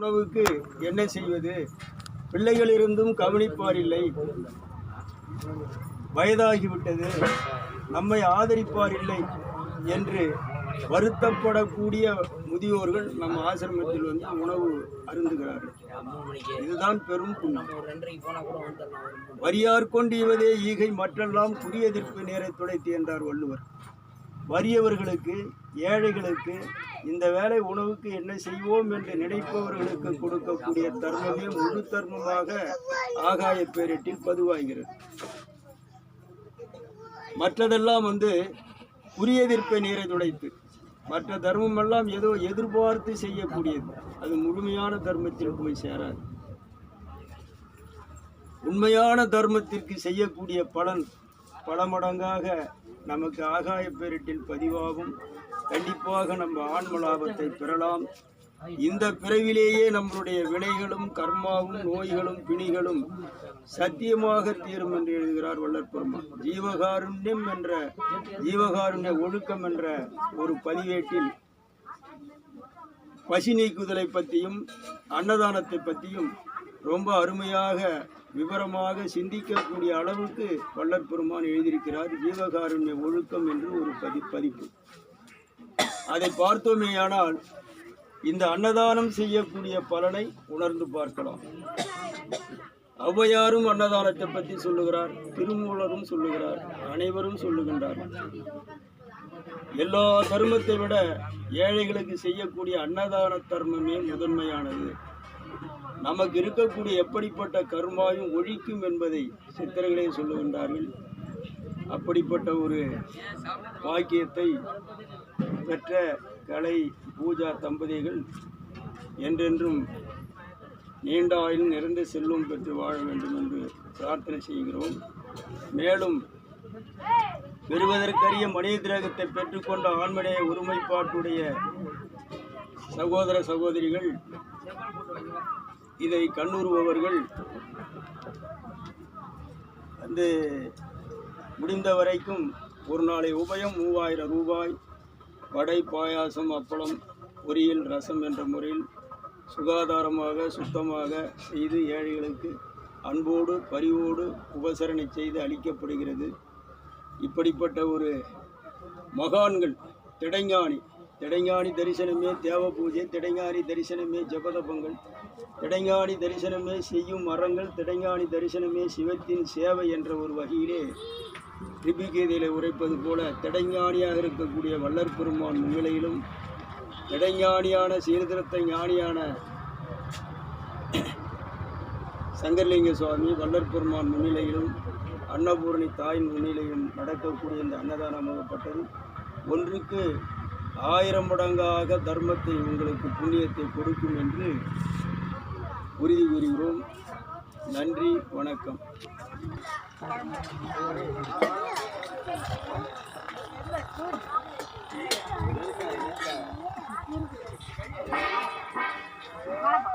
உணவுக்கு என்ன செய்வது? பிள்ளைகள் இருந்தும் கவனிப்பார் இல்லை வயதாகிவிட்டது. நம்மை ஆதரிப்பார் இல்லை என்று வருத்தப்படக்கூடிய முதியோர்கள் நம் ஆசிரமத்தில் வந்து உணவு அருந்துகிறார்கள். இதுதான் பெரும் புண்ணம் வரியார் கொண்டு இவதே ஈகை மற்றெல்லாம் குடியெதிர்ப்பு நேரை துடைத்து என்றார் வள்ளுவர். வறியவர்களுக்கு ஏழைகளுக்கு இந்த வேலை உணவுக்கு என்ன செய்வோம் என்று நினைப்பவர்களுக்கு கொடுக்கக்கூடிய தர்மமே முழு தர்மமாக ஆகாய பேரிட்டில் பதிவாகிறது. மற்றதெல்லாம் வந்து குறியெதிர்ப்பை நீரை துடைத்து மற்ற தர்மம் எல்லாம் ஏதோ எதிர்பார்த்து செய்யக்கூடியது. அது முழுமையான தர்மத்தில் போய் சேராது. உண்மையான தர்மத்திற்கு செய்யக்கூடிய பலன் பல மடங்காக நமக்கு ஆகாய பேரிட்டில் பதிவாகும். கண்டிப்பாக நம்ம ஆன்ம லாபத்தை பெறலாம். இந்த பிறவிலேயே நம்மளுடைய வினைகளும் கர்மாவும் நோய்களும் பிணிகளும் சத்தியமாக தீரும் என்று எழுதுகிறார் வள்ளற் ஜீவகாருண்யம் என்ற ஜீவகாருண்ய ஒழுக்கம் என்ற ஒரு பதிவேட்டில் பசி நீக்குதலை பற்றியும் அன்னதானத்தை பற்றியும் ரொம்ப அருமையாக விவரமாக சிந்திக்கக்கூடிய அளவுக்கு வள்ளற் பெருமான் எழுதியிருக்கிறார் ஜீவகாருண்ய ஒழுக்கம் என்று ஒரு பதி பதிப்பு. அதை பார்த்தோமேயானால் இந்த அன்னதானம் செய்யக்கூடிய பலனை உணர்ந்து பார்க்கலாம். ஔவையாரும் அன்னதானத்தை பற்றி சொல்லுகிறார் திருமூலரும் சொல்லுகிறார் அனைவரும் சொல்லுகின்றார்கள். எல்லா தர்மத்தை விட ஏழைகளுக்கு செய்யக்கூடிய அன்னதான தர்மமே முதன்மையானது. நமக்கு இருக்கக்கூடிய எப்படிப்பட்ட கர்மாயும் ஒழிக்கும் என்பதை சித்தர்களே சொல்லுகின்றார்கள். அப்படிப்பட்ட ஒரு பாக்கியத்தை பெற்ற கலை பூஜா தம்பதிகள் என்றென்றும் நீண்ட ஆயுள் நிறைந்த செல்வம் பெற்று வாழ வேண்டும் என்று பிரார்த்தனை செய்கிறோம். மேலும் பெறுவதற்கரிய மனித திரகத்தை பெற்றுக்கொண்ட ஆண்மனைய ஒருமைப்பாட்டுடைய சகோதர சகோதரிகள் இதை கண்ணுறுபவர்கள் வந்து முடிந்த வரைக்கும் ஒரு நாளை உபயம் மூவாயிரம் ரூபாய் வடை பாயாசம் அப்பளம் பொரியல் ரசம் என்ற முறையில் சுகாதாரமாக சுத்தமாக செய்து ஏழைகளுக்கு அன்போடு பரிவோடு உபசரணை செய்து அளிக்கப்படுகிறது. இப்படிப்பட்ட ஒரு மகான்கள் திடைஞானி திடைஞானி தரிசனமே தேவ பூஜை திடைஞானி தரிசனமே ஜபதபங்கள் திடைஞானி தரிசனமே செய்யும் மரங்கள் திடைஞானி தரிசனமே சிவத்தின் சேவை என்ற ஒரு வகையிலே ரிபிகீதையில உரைப்பது போல திடைஞானியாக இருக்கக்கூடிய வல்லற் பெருமான் முன்னிலையிலும் திடைஞானியான சீர்திருத்த ஞானியான சங்கர்லிங்க சுவாமி வல்லற் பெருமான் முன்னிலையிலும் அன்னபூரணி தாயின் முன்னிலையும் நடக்கக்கூடிய இந்த அன்னதானமாகப்பட்டது ஒன்றுக்கு ஆயிரம் மடங்காக தர்மத்தை உங்களுக்கு புண்ணியத்தை கொடுக்கும் என்று உறுதி கூறுகிறோம். நன்றி வணக்கம். பாப்பா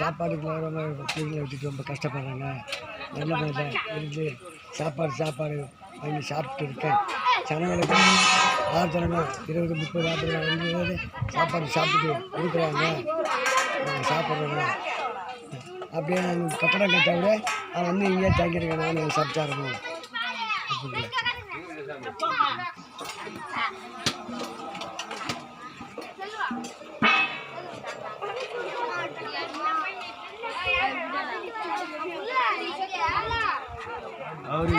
சாப்பாடுக்கு ரொம்ப பிள்ளைங்களை வச்சுட்டு ரொம்ப கஷ்டப்படுறாங்க. நல்ல மாதிரி இருந்து சாப்பாடு சாப்பாடு வாங்கி சாப்பிட்டு இருக்கேன். ஜனங்களுக்கு ஆறு இருபது முப்பது நாற்பது இருபது சாப்பாடு சாப்பிட்டு கொடுக்குறாங்க நாங்கள் அப்படியே நான் கட்டடம் கட்ட விட அவன் வந்து இங்கே தங்கியிருக்கேன். நான் சப்தாரணும் அப்படின்னு அவரு